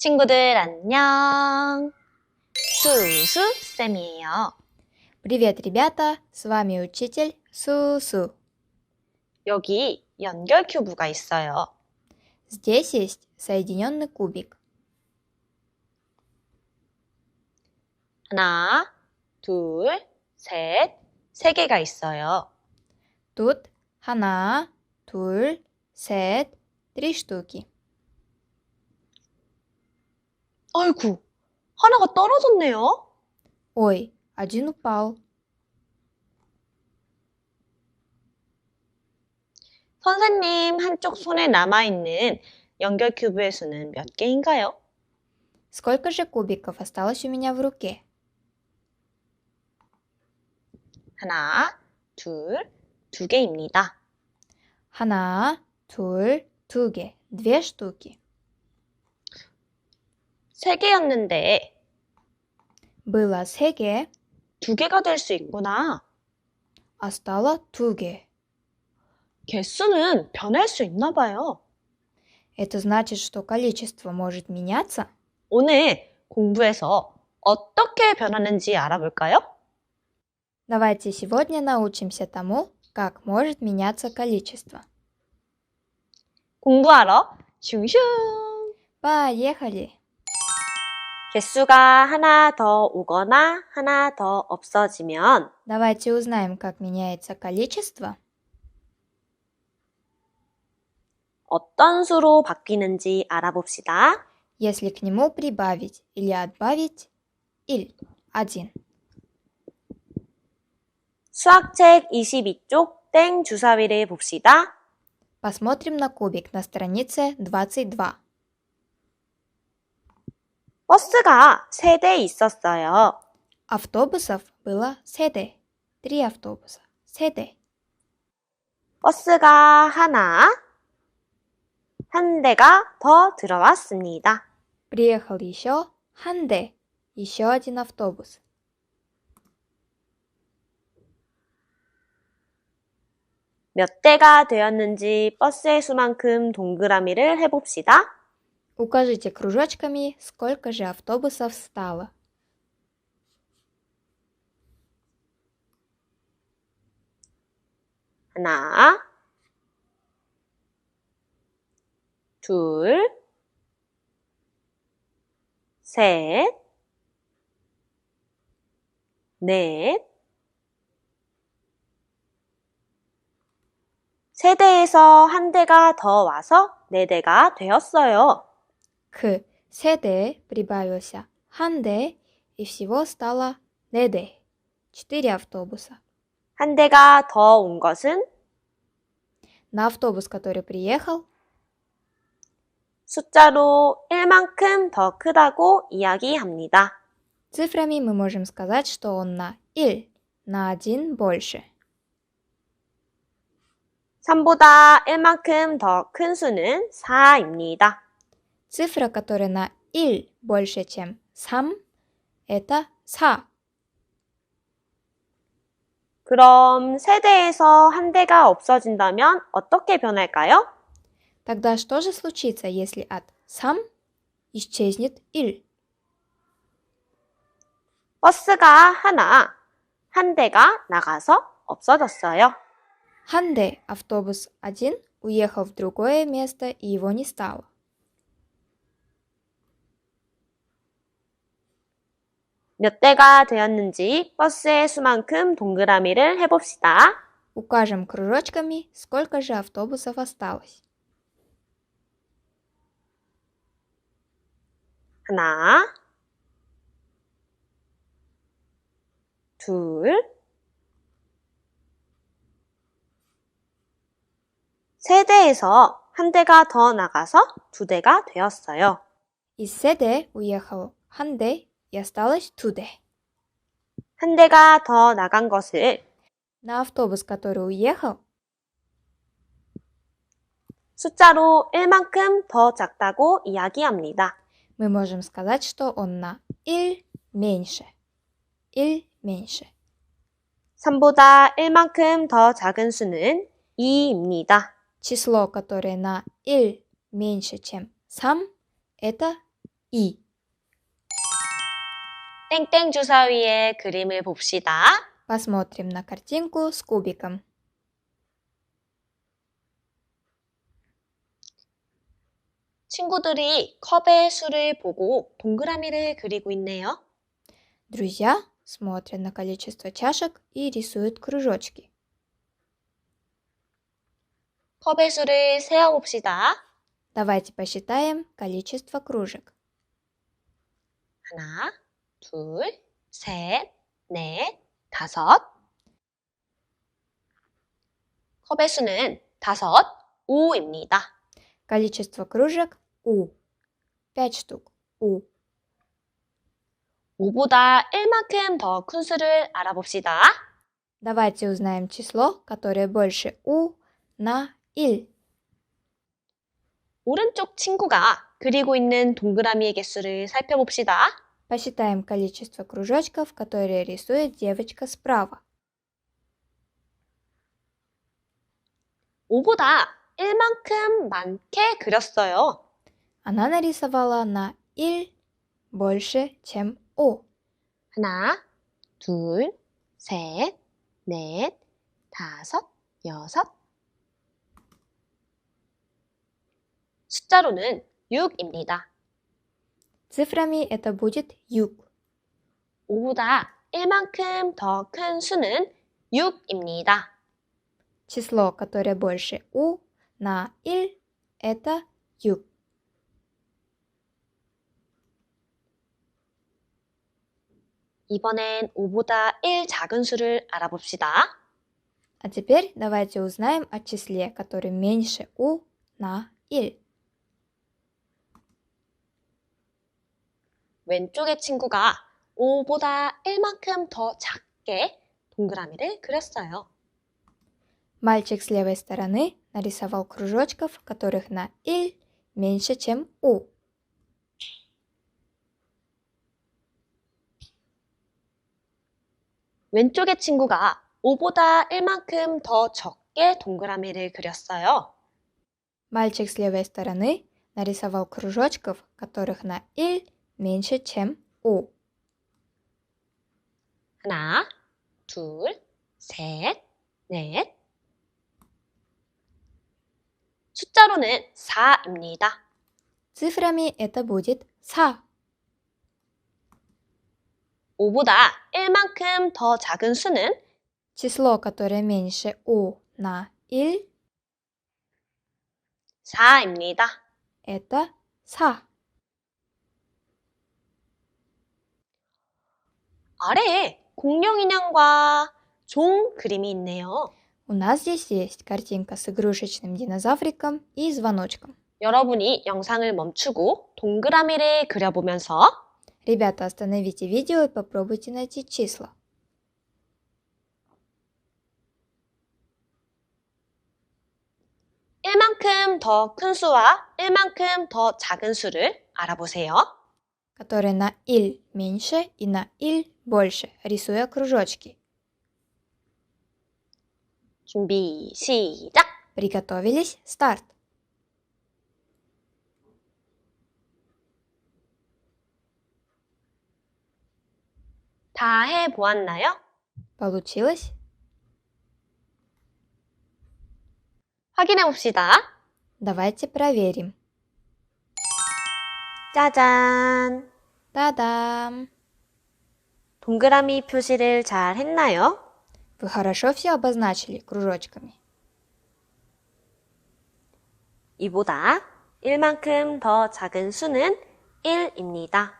친구들 안녕. 수수 쌤이에요. Привет, ребята! С вами учитель Сусу. 여기 연결 큐브가 있어요. Здесь есть соединенный кубик. 하나, 둘, 셋, 세 개가 있어요. Тут 하나, 둘, 셋, три штуки. 아이고, 하나가 떨어졌네요. Ой, один упал. 선생님 한쪽 손에 남아있는 연결 큐브의 수는 몇 개인가요? Сколько же кубиков осталось у меня в руке? 하나, 둘, 두 개입니다. 하나, 둘, 두 개. Две штуки. 세 개였는데 Было 세 개, 두 개가 될 수 있구나. а стало 두 개. 개수는 변할 수 있나 봐요. Это значит, что количество может меняться? 오늘 공부해서 어떻게 변하는지 알아볼까요? Давайте сегодня научимся тому, как может меняться количество. 공부하러 슝슝! Поехали! 개수가 하나 더 오거나 하나 더 없어지면 Давайте узнаем, как меняется количество. 어떤 수로 바뀌는지 알아봅시다. если к нему прибавить или отбавить иль один. 수학책 22쪽 땡 주사위를 봅시다. Посмотрим на кубик на странице 22. 버스가 세 대 있었어요. Автобусов было седе. Три автобуса. Седе. 버스가 하나, 한 대가 더 들어왔습니다. Приехал еще ханде. Еще один автобус. 몇 대가 되었는지 버스의 수만큼 동그라미를 해봅시다. Укажите кружочками, сколько же автобусов стало. 하나, 둘, 셋, 넷, 세 대에서 한 대가 더 와서 네 대가 되었어요. К седе прибавился ханде, и всего стало неде. Четыре автобуса. 한 대가 더 온 것은 На автобус, который приехал, 숫자로 1만큼 더 크다고 이야기합니다. Цифрами мы можем сказать, что он на иль, на один больше. 3보다 1만큼 더 큰 수는 4입니다. Цифра, которая на иль больше, чем сам, это са. 그럼 세대에서 한 대가 없어진다면 어떻게 변할까요? Тогда что же случится, если от сам исчезнет иль? 버스가 하나, 한 대가 나가서 없어졌어요. Ханде, автобус один, уехал в другое место, и его не стало. 몇 대가 되었는지 버스의 수만큼 동그라미를 해봅시다. Укажем кружочками, сколько же автобусов осталось. 하나, 둘, 세 대에서 한 대가 더 나가서 두 대가 되었어요. Из Седе уехал Ханде, и осталось Туде. 한 대가 더 나간 것을 На автобус, который уехал, 숫자로 1만큼 더 작다고 이야기합니다. мы можем сказать, что он на иль меньше. Иль меньше. 3보다 1만큼 더 작은 수는 2입니다. Число, которое на иль меньше, чем сам, это и. 땡땡 주사위의 그림을 봅시다. Посмотрим на картинку с кубиком. 친구들이 컵의 수를 보고 동그라미를 그리고 있네요. Друзья смотрят на количество чашек и рисуют кружочки. 컵의 수를 세어봅시다. Давайте посчитаем количество кружек. 하나, 둘, 셋, 넷, 다섯. 컵의 수는 다섯, 오입니다. Количество кружек У. Пять штук. У. 5보다 1만큼 더 큰 수를 알아봅시다. Давайте узнаем число, которое больше У на Иль. 오른쪽 친구가 그리고 있는 동그라미의 개수를 살펴봅시다. Посчитаем количество кружочков, которые рисует девочка справа. 5보다 1만큼 많게 그렸어요. Она нарисовала на Иль больше, чем О. 하나, 둘, 셋, 넷, 다섯, 여섯. 숫자로는 6입니다. Цифрами это будет юг. 5보다 1만큼 더 큰 수는 6입니다. Число, которое больше У на Иль, это юг. 이번엔 5보다 1 작은 수를 알아봅시다. А теперь давайте узнаем о числе, которое меньше У на Иль. 왼쪽의 친구가 5보다 1만큼 더 작게 동그라미를 그렸어요. Мальчик с левой стороны нарисовал кружочков, которых на 1 меньше, чем у. 왼쪽의 친구가 5보다 1만큼 더 적게 동그라미를 그렸어요. Мальчик с левой стороны нарисовал кружочков, которых на 1 Menschen 참 오. 하나, 둘, 셋, 넷. 숫자로는 4입니다. цифрами это будет 4. 5보다 1만큼 더 작은 수는 число, которое меньше у на 1, 4입니다. это 4. 아래에 공룡 인형과 종 그림이 있네요. У нас здесь есть картинка с игрушечным динозавриком и звоночком. 여러분이 영상을 멈추고 동그라미를 그려보면서 Ребята, остановите видео и попробуйте найти числа. 일만큼 더 큰 수와 일만큼 더 작은 수를 알아보세요. которые на иль меньше и на иль больше, рисуя кружочки. 준비, 시작! Приготовились? Старт! 다 해보았나요? Получилось? 확인해 봅시다. Давайте проверим. 짜잔! Та-дам! 동그라미 표시를 잘 했나요? Вы хорошо все обозначили кружочками. 이보다 1만큼 더 작은 수는 1입니다.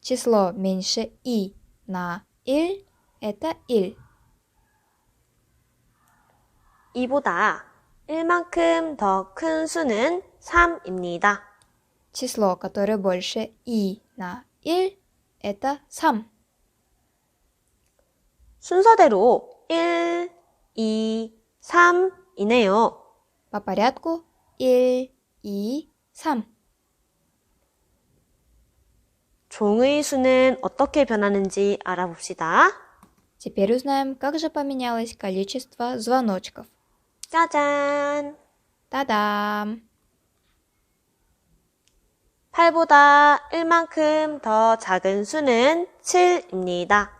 Число меньше и на иль – это иль. 이보다 1만큼 더 큰 수는 3입니다. Число, которое больше и на иль – это сам. 순서대로 1, 2, 3이네요. По порядку иль и сам. 종의 수는 어떻게 변하는지 알아봅시다. Теперь узнаем, как же поменялось количество звоночков. 짜잔! Та-дам! 8보다 1만큼 더 작은 수는 7입니다.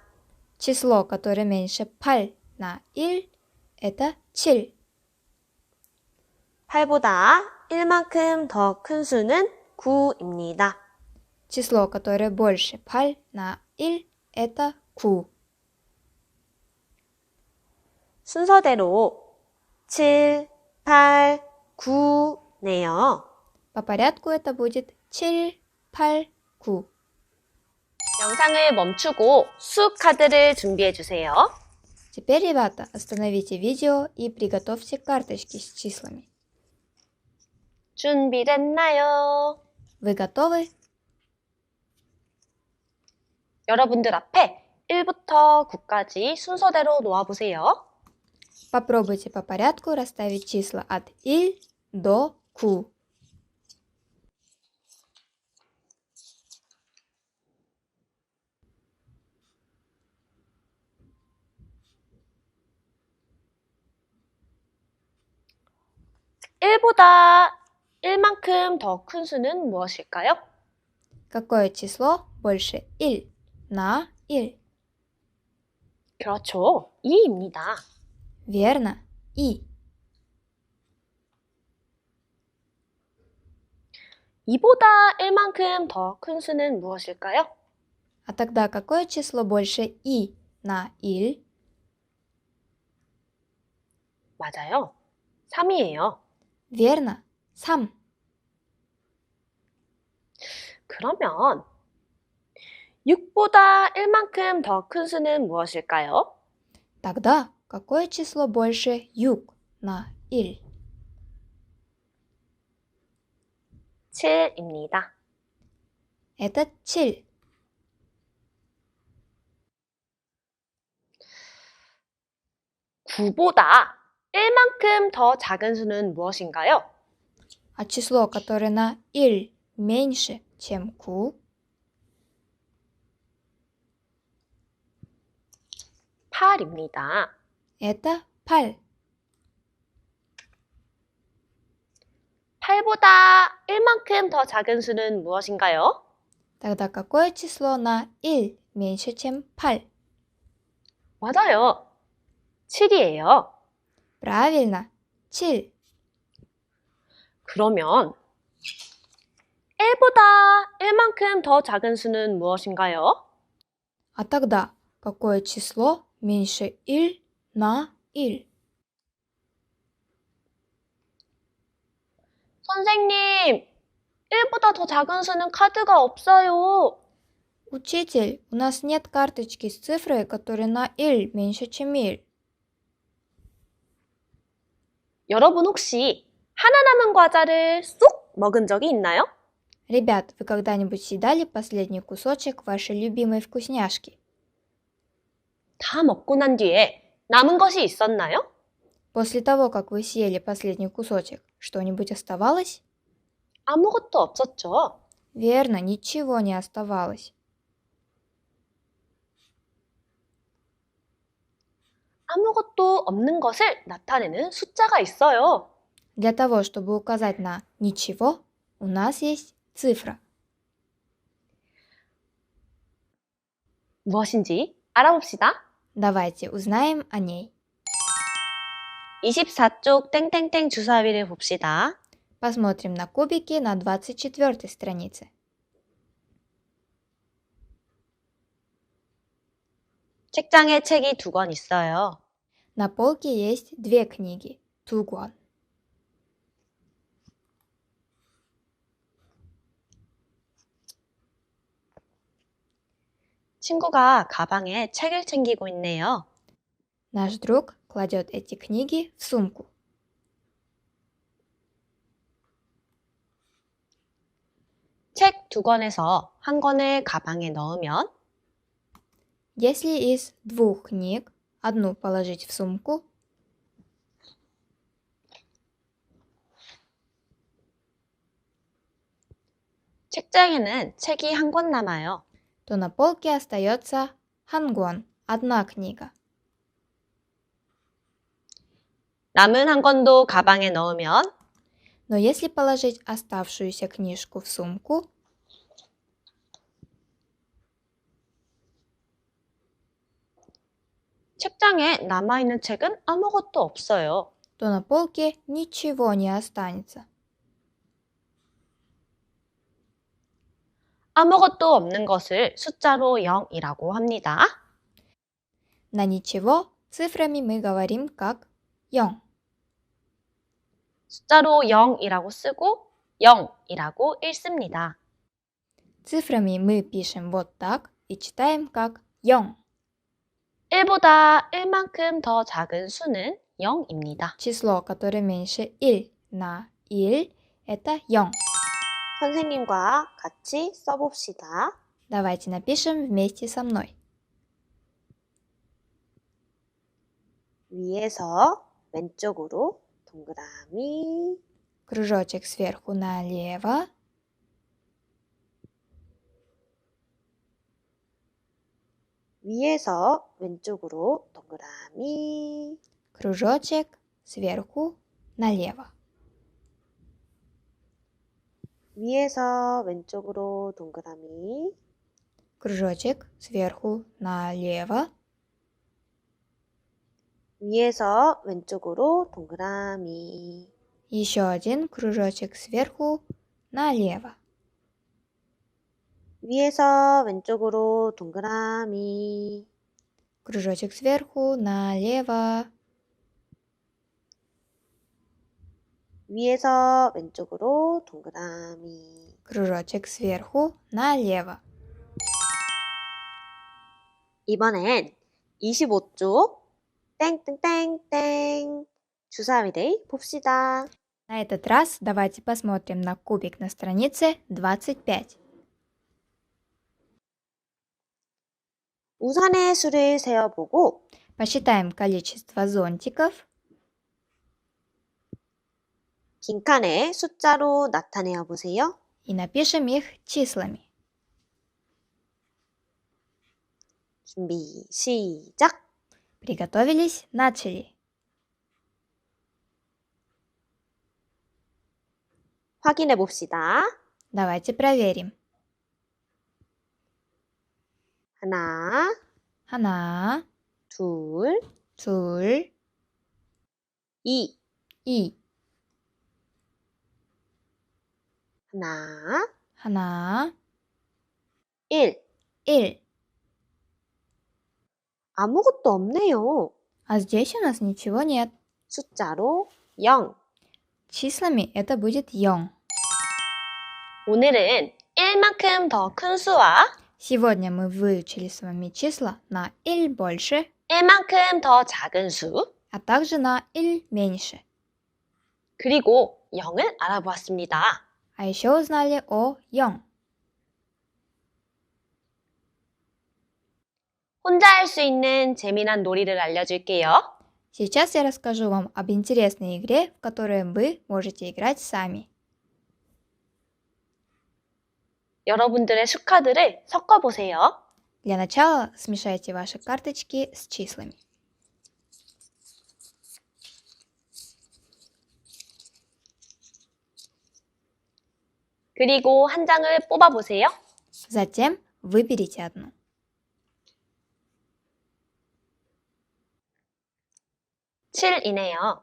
Число, которое меньше паль на иль, это чиль. 8보다 1만큼 더 큰 수는 9입니다. Число, которое больше паль на иль, это ку. 순서대로 7, 8, 9네요. По порядку это будет чиль, паль, ку. 영상을 멈추고 수 카드를 준비해 주세요. Теперь, ребята, остановите видео и приготовьте карточки с числами. 준비됐나요? Вы готовы? 여러분들 앞에 1부터 9까지 순서대로 놓아보세요. Попробуйте по порядку расставить числа от иль до ку. 일보다 1만큼 더 큰 수는 무엇일까요? Какое число больше иль на иль? 그렇죠. 2입니다. Верно. И. 2보다 1만큼 더 큰 수는 무엇일까요? А тогда какое число больше и на иль? 맞아요. 3이에요. Верно. Сам. 그러면 6보다 1만큼 더 큰 수는 무엇일까요? Тогда какое число больше юг на иль? 7입니다. Это чиль. 구보다 1만큼 더 작은 수는 무엇인가요? А число, которое на иль меньше, чем ку, 8입니다. это паль. 8보다 1만큼 더 작은 수는 무엇인가요? Тогда какое число на иль меньше, чем паль? 맞아요. 7이에요. Правильно. Чиль. 그러면 1보다 1만큼 더 작은 수는 무엇인가요? А тогда какое число меньше иль на иль? 선생님, 1보다 더 작은 수는 카드가 없어요. Учитель, у нас нет карточки с цифрой, которая на иль меньше, чем иль. 여러분 혹시 하나 남은 과자를 쏙 먹은 적이 있나요? Ребят, вы когда-нибудь съедали последний кусочек вашей любимой вкусняшки? 다 먹고 난 뒤에 남은 것이 있었나요? После того, как вы съели последний кусочек, что-нибудь оставалось? 아무것도 없었죠. Верно, ничего не оставалось. 아무것도 없는 것을 나타내는 숫자가 있어요. Для того, чтобы указать на ничего, у нас есть цифра. 무엇인지 알아봅시다. Давайте узнаем о ней. 24쪽 땡땡땡 주사위를 봅시다. Посмотрим на кубики на 24 странице. 책장에 책이 두 권 있어요. На полке есть две книги. Тугуан. 친구가 가방에 책을 챙기고 있네요. Наш друг кладет эти книги в сумку. 책 두 권에서 한 권을 가방에 넣으면 Если из двух книг одну положить в сумку, 책장에는 책이 한 권 남아요. то на полке остается хангуан, одна книга. 남은 한 권도 가방에 넣으면 Но если положить оставшуюся книжку в сумку, 책장에 남아있는 책은 아무것도 없어요. то на полке ничего не останется. 아무것도 없는 것을 숫자로 0이라고 합니다. На ничего цифрами мы говорим как 0. 숫자로 0이라고 쓰고 0이라고 읽습니다. Цифрами мы пишем вот так и читаем как 0. 1보다 1만큼 더 작은 수는 0입니다. Число, которое меньше 1 на 1, это 0. 선생님과 같이 써봅시다. Давайте напишем вместе со мной. 위에서 왼쪽으로 동그라미 Кружочек сверху налево, 위에서 왼쪽으로 동그라미 кружочек сверху налево. 위에서 왼쪽으로 동그라미 Кружочек сверху налево, 위에서 왼쪽으로 동그라미 еще один кружочек сверху налево. 위에서 왼쪽으로 동그라미 Кружочек сверху налево, 위에서 왼쪽으로 동그라미 кружочек сверху налево. 이번엔 25쪽 땡땡땡땡 주사위를 봅시다. На этот раз давайте посмотрим на кубик на странице 25. 우산의 수를 세어보고 Посчитаем количество зонтиков 긴 칸에 숫자로 나타내어 보세요. и напишем их числами. 준비 시작. Приготовились? Начали. 확인해 봅시다. Давайте проверим. 하나, 하나, 둘, 둘, 이. 이. 하나, 하나, 일. 일. 아무것도 없네요. А здесь у нас ничего нет. 숫자로 0. Числами это будет 0. 오늘은 1만큼 더 큰 수와 Сегодня мы выучили с вами числа на 1 больше, 1만큼 더 작은 수, а также на 1 меньше. 그리고 0을 알아보았습니다. А еще узнали о 0. 혼자 할 수 있는 재미난 놀이를 알려줄게요. Сейчас я расскажу вам об интересной игре, в которой вы можете играть сами. 여러분들의 수카드를 섞어보세요. Для начала смешайте ваши карточки с числами. 그리고 한 장을 뽑아보세요. Затем выберите одну. 칠이네요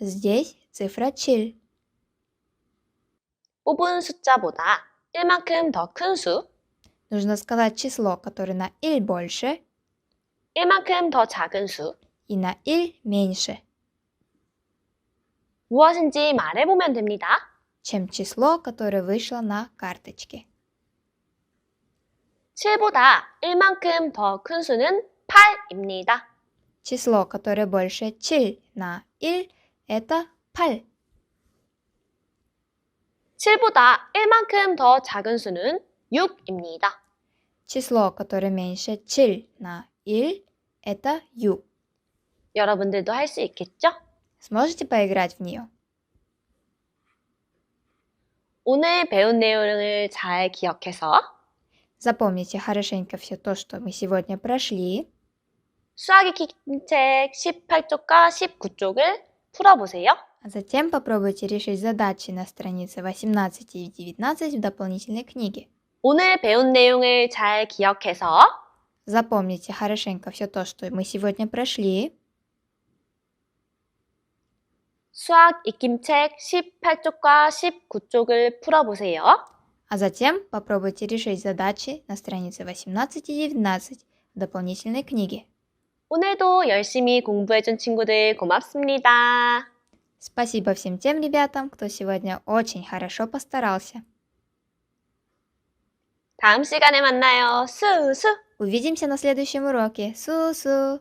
Здесь цифра 7. 뽑은 숫자보다 1만큼 더 큰 수, Нужно сказать число, которое на 1 больше 1만큼 더 작은 수, и на 1 меньше, 무엇인지 말해보면 됩니다. чем число, которое вышло на карточке. 7보다 1만큼 더 큰 수는 8입니다. Число, которое больше 7 на 1, это 8. 7보다 1만큼 더 작은 수는 6입니다. Число, которое меньше 7 на 1, это 6. 여러분들도 할 수 있겠죠? Сможете поиграть в нее? 오늘 배운 내용을 잘 기억해서 Запомните хорошенько все то, что мы сегодня прошли. 수학의 킹책 18쪽과 19쪽을 풀어보세요. А затем попробуйте решить задачи на странице 18 и 19 в дополнительной книге. 오늘 배운 내용을 잘 기억해서 Запомните хорошенько все то, что мы сегодня прошли. 수학 익힘책 18쪽과 19쪽을 풀어보세요. А затем попробуйте решить задачи на странице 18 и 19 в дополнительной книге. 오늘도 열심히 공부해준 친구들 고맙습니다. Спасибо всем тем ребятам, кто сегодня очень хорошо постарался. 다음 시간에 만나요. 수수! Увидимся на следующем уроке. Су-су!